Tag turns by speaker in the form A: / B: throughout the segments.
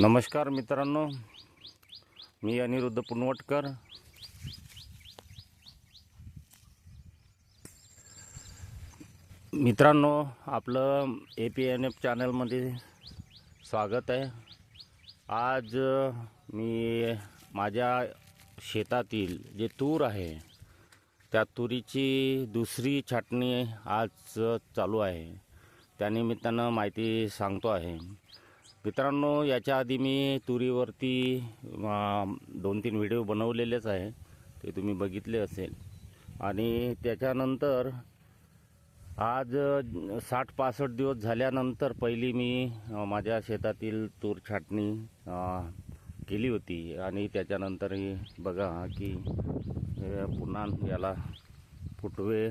A: नमस्कार मित्रांनो मी अनिरुद्ध पुनवटकर. मित्रांनो आपलं ए पी एन एफ चॅनलमध्ये स्वागत आहे. आज मी माझ्या शेतातील जे तूर आहे त्या तुरीची दुसरी छाटणी आज चालू आहे. त्यानिमित्तानं माहिती सांगतो आहे. मित्रांनो याच्या आधी मी तुरीवरती दोन तीन व्हिडिओ बनवलेलेच आहे. ते तुम्ही बघितले असेल. आणि त्याच्यानंतर आज साठ पासष्ट दिवस झाल्यानंतर पहिली मी माझ्या शेतातील तूर छाटणी केली होती. आणि त्याच्यानंतरही बघा की पुन्हा याला फुटवे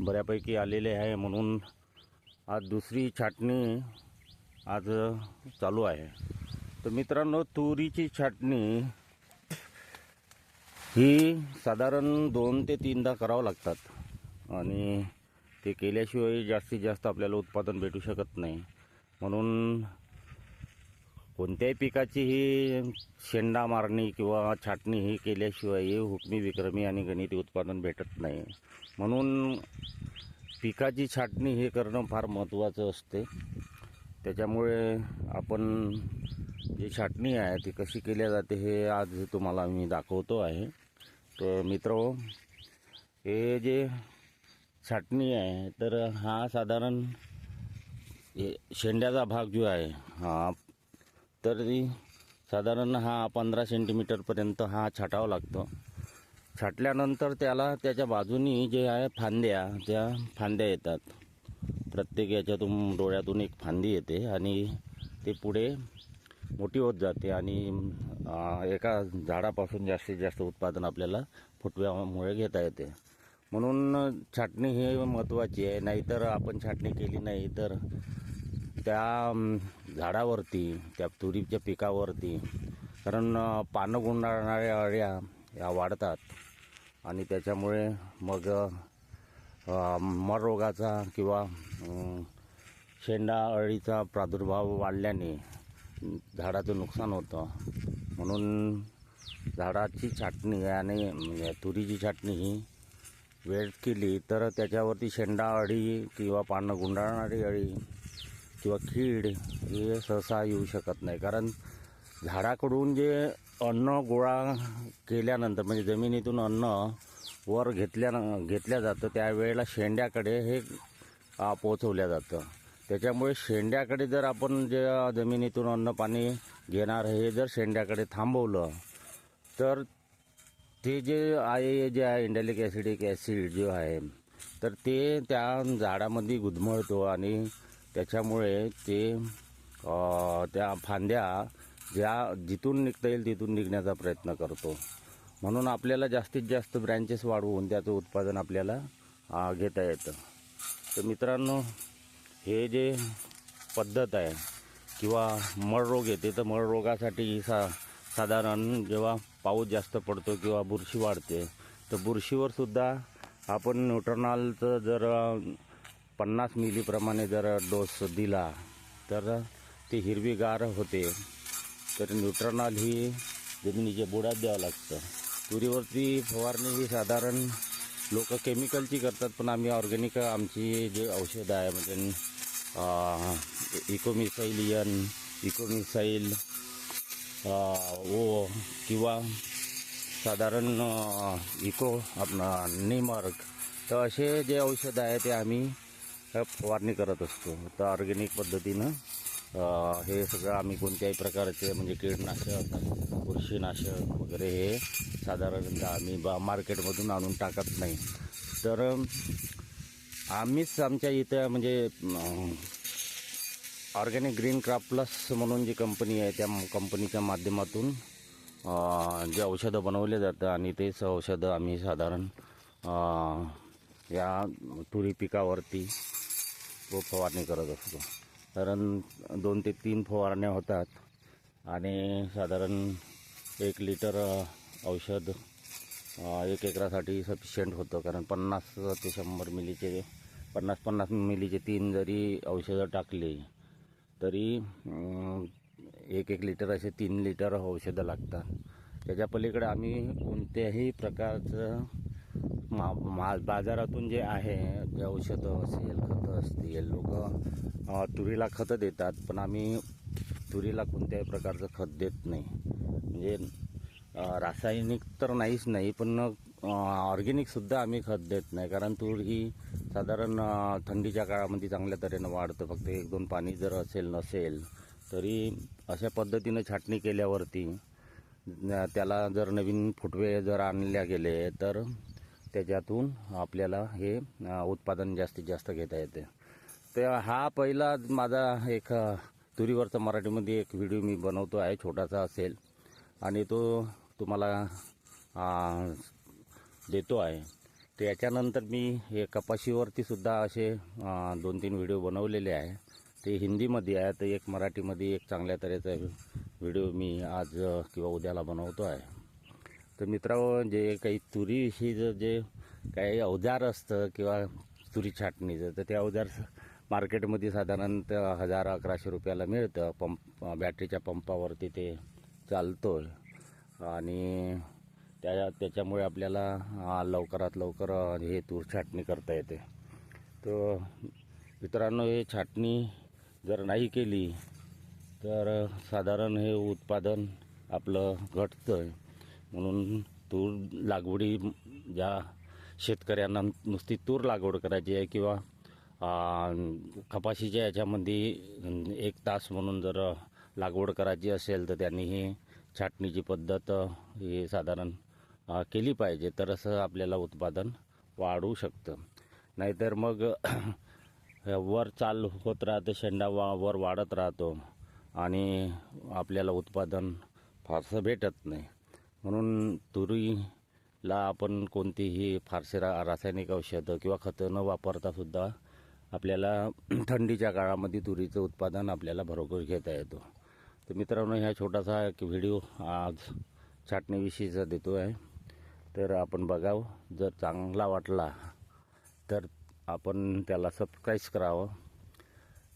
A: बऱ्यापैकी आलेले आहे. म्हणून आज दुसरी छाटणी आज चालू आहे. तर मित्रांनो तुरीची छाटणी ही साधारण दोन ते तीनदा करावं लागतात. आणि ते केल्याशिवाय जास्तीत जास्त आपल्याला उत्पादन भेटू शकत नाही. म्हणून कोणत्याही पिकाची ही शेंडा मारणी किंवा छाटणी ही केल्याशिवाय हुकमी विक्रमी आणि गणिती उत्पादन भेटत नाही. म्हणून पिकाची छाटणी हे करणं फार महत्त्वाचं असते. त्याच्यामुळे आपण जी छाटणी आहे ती कशी केल्या जाते हे आज तुम्हाला मी दाखवतो आहे. तर मित्र हे जे छाटणी आहे तर हा साधारण हे शेंड्याचा भाग जो आहे हा तर साधारण हा पंधरा सेंटीमीटरपर्यंत हा छाटावा लागतो. छाटल्यानंतर त्याला त्याच्या बाजूनी जे आहे फांद्या त्या फांद्या येतात. प्रत्येक याच्यातून डोळ्यातून एक फांदी येते आणि ते पुढे मोठी होत जाते आणि एका झाडापासून जास्तीत जास्त उत्पादन आपल्याला फुटव्यामुळे घेता येते. म्हणून छाटणी हे महत्त्वाची आहे. नाहीतर आपण छाटणी केली नाही तर त्या झाडावरती त्या तुरीच्या पिकावरती कारण पानं गुंडाळणाऱ्या अळ्या या वाढतात आणि त्याच्यामुळे मग मरोगाचा मर रोगाचा किंवा शेंडा अळीचा प्रादुर्भाव वाढल्याने झाडाचं नुकसान होतं. म्हणून झाडाची छाटणी आणि म्हणजे तुरीची छाटणी ही वेळ केली तर त्याच्यावरती शेंडा अळी किंवा पानं गुंडाळणारी अळी किंवा कीड हे सहसा येऊ शकत नाही. कारण झाडाकडून जे अन्न गोळा केल्यानंतर म्हणजे जमिनीतून अन्न वर घेतल्या घेतल्या जातं. त्यावेळेला शेंड्याकडे हे पोचवल्या जातं. त्याच्यामुळे शेंड्याकडे जर आपण जे जमिनीतून अन्न पाणी घेणार हे जर शेंड्याकडे थांबवलं तर ते जे आहे जे आहे इंडॅलिक ॲसिडिक ॲसिड जे आहे तर ते त्या झाडामध्ये गुदमळतो आणि त्याच्यामुळे ते त्या फांद्या ज्या जिथून निघता येईल तिथून निघण्याचा प्रयत्न करतो. म्हणून आपल्याला जास्तीत जास्त ब्रँचेस वाढवून त्याचं उत्पादन आपल्याला घेता येतं. तर मित्रांनो हे जे पद्धत आहे किंवा मळ रोग येते तर मळ रोगासाठी सा साधारण जेव्हा पाऊस जास्त पडतो किंवा बुरशी वाढते तर बुरशीवर सुद्धा आपण न्यूट्रनॉलचं जर पन्नास मिलीप्रमाणे जर डोस दिला तर ते हिरवीगार होते. तर न्यूट्रनॉल ही जमिनीच्या बुडात द्यावं लागतं. तुरीवरती फवारणी ही साधारण लोक केमिकलची करतात पण आम्ही ऑर्गॅनिक आमची जे औषधं आहे म्हणजे इकोमिसाईलियन इकोमिसाईल ओ किंवा साधारण इको आपलं नेमर्क तर असे जे औषधं आहे ते आम्ही फवारणी करत असतो. तर ऑर्गॅनिक पद्धतीनं हे सगळं आम्ही कोणत्याही प्रकारचे म्हणजे कीडनाशक बुरशीनाशक वगैरे हे साधारणतः आम्ही बा मार्केटमधून आणून टाकत नाही. तर आम्हीच आमच्या इथं म्हणजे ऑर्गॅनिक ग्रीन क्राफ्ट प्लस म्हणून जी कंपनी आहे त्या कंपनीच्या माध्यमातून जे औषधं बनवले जातं आणि तेच औषधं आम्ही साधारण या तुरी पिकावरती फवारणी करत असतो. कारण दोन ते तीन फवारण्या होतात. आणि साधारण एक लिटर औषध एक एकरासाठी सफिशियंट होतं. कारण पन्नास ते शंभर मिलीचे पन्नास पन्नास मिलीचे तीन जरी औषधं टाकली तरी एक एक लिटर असे तीन लिटर औषधं लागतात. त्याच्या पलीकडे आम्ही कोणत्याही प्रकारचं मा मा बाजारातून जे आहे जे औषधं असेल खतं असतील लोक तुरीला खतं देतात पण आम्ही तुरीला कोणत्याही प्रकारचं खत देत नाही. म्हणजे रासायनिक तर नाहीच नाही पण ऑर्गेनिकसुद्धा आम्ही खत देत नाही कारण तूर ही साधारण थंडीच्या काळामध्ये चांगल्या तऱ्हेनं वाढतं. फक्त एक दोन पाणी जर असेल नसेल तरी अशा पद्धतीनं छाटणी केल्यावरती त्याला जर नवीन फुटवे जर आणल्या गेले तर त्याच्यातून आपल्याला हे उत्पादन जास्तीत जास्त घेता येते. तर हा पहिला माझा एक तुरीवरचा मराठीमध्ये एक व्हिडिओ मी बनवतो आहे छोटासा असेल. आणि तो तुम्हाला देतो आहे. तर याच्यानंतर मी हे कपाशीवरती सुद्धा असे दोन तीन व्हिडिओ बनवलेले आहे. ते हिंदीमध्ये आहे तर एक मराठीमध्ये एक चांगल्या तऱ्हेचा व्हिडिओ मी आज किंवा उद्याला बनवतो आहे. तर मित्रांनो जे काही तुरीविषयीचं जे काही अवजार असतं किंवा तुरी छाटणीचं तर ते अवजार मार्केटमध्ये साधारणतः हजार अकराशे रुपयाला मिळतं. पंप बॅटरीच्या पंपावरती ते चालतो आणि त्या त्याच्यामुळे आपल्याला लवकरात लवकर हे तूर छाटणी करता येते. तर मित्रांनो हे छाटणी जर नाही केली तर साधारण हे उत्पादन आपलं घटतं आहे म्हणून तूर लागवडी ज्या शेतकऱ्यांना नुसती तूर लागवड करायची आहे किंवा कपाशीच्या याच्यामध्ये एक तास म्हणून जर लागवड करायची असेल तर त्यांनी ही छाटणीची पद्धत ही साधारण केली पाहिजे. तरच आपल्याला उत्पादन वाढू शकतं. नाहीतर मग वर चाल होत राहतं शेंडा वा वर वाढत राहतो आणि आपल्याला उत्पादन फारसं भेटत नाही. म्हणून तुरीला आपण कोणतीही फारसे रा रासायनिक औषधं किंवा खतं न वापरतासुद्धा आपल्याला थंडीच्या काळामध्ये तुरीचं उत्पादन आपल्याला भरपूर घेता येतो. तर मित्रांनो ह्या छोटासा एक व्हिडिओ आज छाटणीविषयीचा देतो आहे तर आपण बघावं जर चांगला वाटला तर आपण त्याला सबस्क्राईब करावं.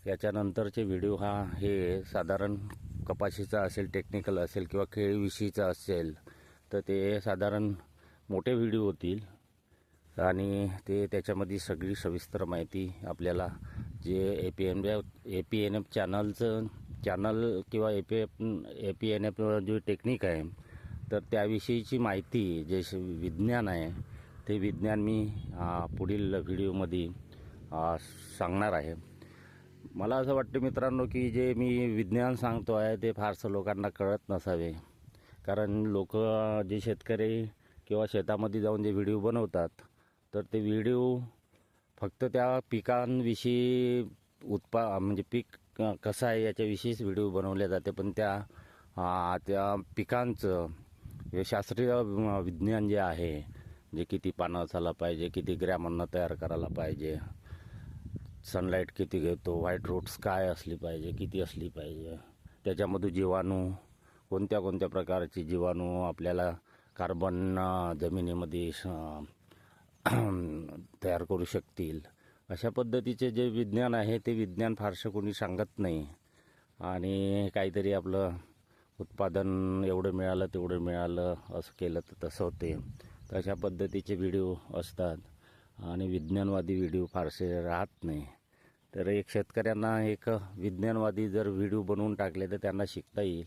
A: याच्यानंतरचे व्हिडिओ हा हे साधारण कपाशीचा असेल टेक्निकल असेल किंवा खेळीविषयीचा असेल तर ते साधारण मोठे व्हिडिओ होतील. आणि ते त्याच्यामध्ये सगळी सविस्तर माहिती आपल्याला जे A P N A P N F चॅनलचं channel किंवा A P F A P N F जे टेक्निक आहे तर त्याविषयीची माहिती जे श- विज्ञान आहे ते विज्ञान मी पुढील व्हिडिओमध्ये सांगणार आहे. मला असं वाटतं मित्रांनो की जे मी विज्ञान सांगतो आहे ते फारसं लोकांना कळत नसावे. कारण लोक जे शेतकरी किंवा शेतामध्ये जाऊन जे व्हिडिओ बनवतात तर ते व्हिडिओ फक्त त्या पिकांविषयी उत्पा म्हणजे पीक कसं आहे याच्याविषयीच व्हिडिओ बनवले जाते. पण त्या त्या पिकांचं शास्त्रीय विज्ञान जे आहे जे किती पानं असायला पाहिजे किती ग्रॅम अन्न तयार करायला पाहिजे सनलाईट किती घेतो व्हाईट रोड्स काय असली पाहिजे किती असली पाहिजे त्याच्यामधून जीवाणू कोणत्या कोणत्या प्रकारचे जीवाणू आपल्याला कार्बन जमिनीमध्ये तयार करू शकतील? अशा पद्धतीचे जे विज्ञान आहे ते विज्ञान फारसं कोणी सांगत नाही. आणि काहीतरी आपलं उत्पादन एवढं मिळालं तेवढं मिळालं असं केलं तर तसं होते. तर अशा पद्धतीचे व्हिडिओ असतात. आणि विज्ञानवादी व्हिडिओ फारसे राहत नाही. तर एक शेतकऱ्यांना एक विज्ञानवादी जर व्हिडिओ बनवून टाकले तर त्यांना शिकता येईल.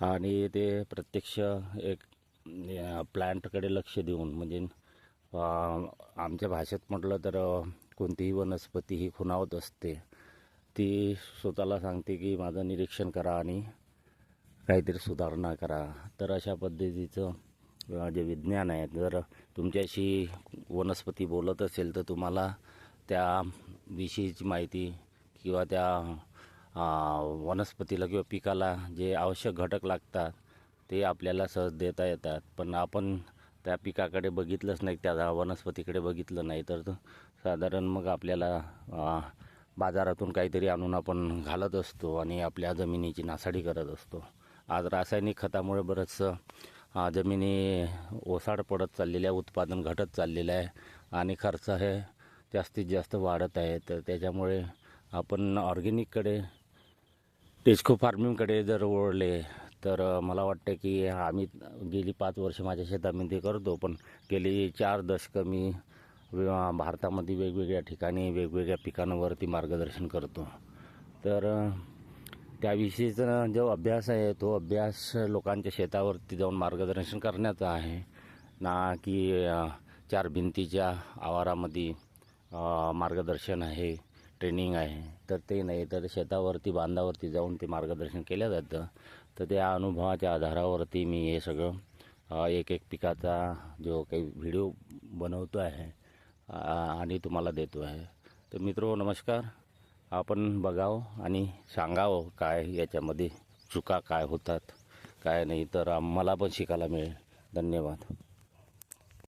A: आणि ते प्रत्यक्ष एक प्लांटकडे लक्ष देऊन म्हणजे आमच्या भाषेत म्हटलं तर कोणतीही वनस्पती ही खुणावत असते. ती स्वतःला सांगते की माझं निरीक्षण करा आणि काहीतरी सुधारणा करा. तर अशा पद्धतीचं जे विज्ञान आहे जर तुमच्याशी वनस्पती बोलत असेल तर तुम्हाला त्या विषयीची माहिती किंवा त्या वनस्पतीला किंवा पिकाला जे आवश्यक घटक लागतात ते आपल्याला सहज देता येतात. पण आपण त्या पिकाकडे बघितलंच नाही त्या वनस्पतीकडे बघितलं नाही तर साधारण मग आपल्याला बाजारातून काहीतरी आणून आपण घालत असतो आणि आपल्या जमिनीची नासाडी करत असतो. आज रासायनिक खतामुळे बरंचसं जमिनी ओसाड पडत चाललेलं आहे उत्पादन घटत चाललेलं आहे आणि खर्च हे जास्तीत जास्त वाढत आहे. तर त्याच्यामुळे आपण ऑर्गेनिककडे टेस्को फार्मिंगकडे जर ओढले तर मला वाटतं की आम्ही गेली पाच वर्ष माझ्या शेतामध्ये करतो पण गेली चार दशकं मी भारतामध्ये वेगवेगळ्या ठिकाणी वेगवेगळ्या पिकांवरती मार्गदर्शन करतो. तर त्याविषयीचा जो अभ्यास आहे तो अभ्यास लोकांच्या शेतावरती जाऊन मार्गदर्शन करण्याचा आहे. ना की चार भिंतीच्या आवारामध्ये मार्गदर्शन आहे. ट्रेनिंग आहे. तर ते नाही तर शेतावरती बांधावरती जाऊन ते मार्गदर्शन केलं जातं. तर त्या अनुभवाच्या आधारावरती मी हे सगळं एक एक पिकाचा जो काही व्हिडिओ बनवतो आहे आणि तुम्हाला देतो आहे. तर मित्र नमस्कार. आपण बघावं आणि सांगावं काय याच्यामध्ये चुका काय होतात काय नाही तर आम्हाला पण शिकायला मिळेल. धन्यवाद.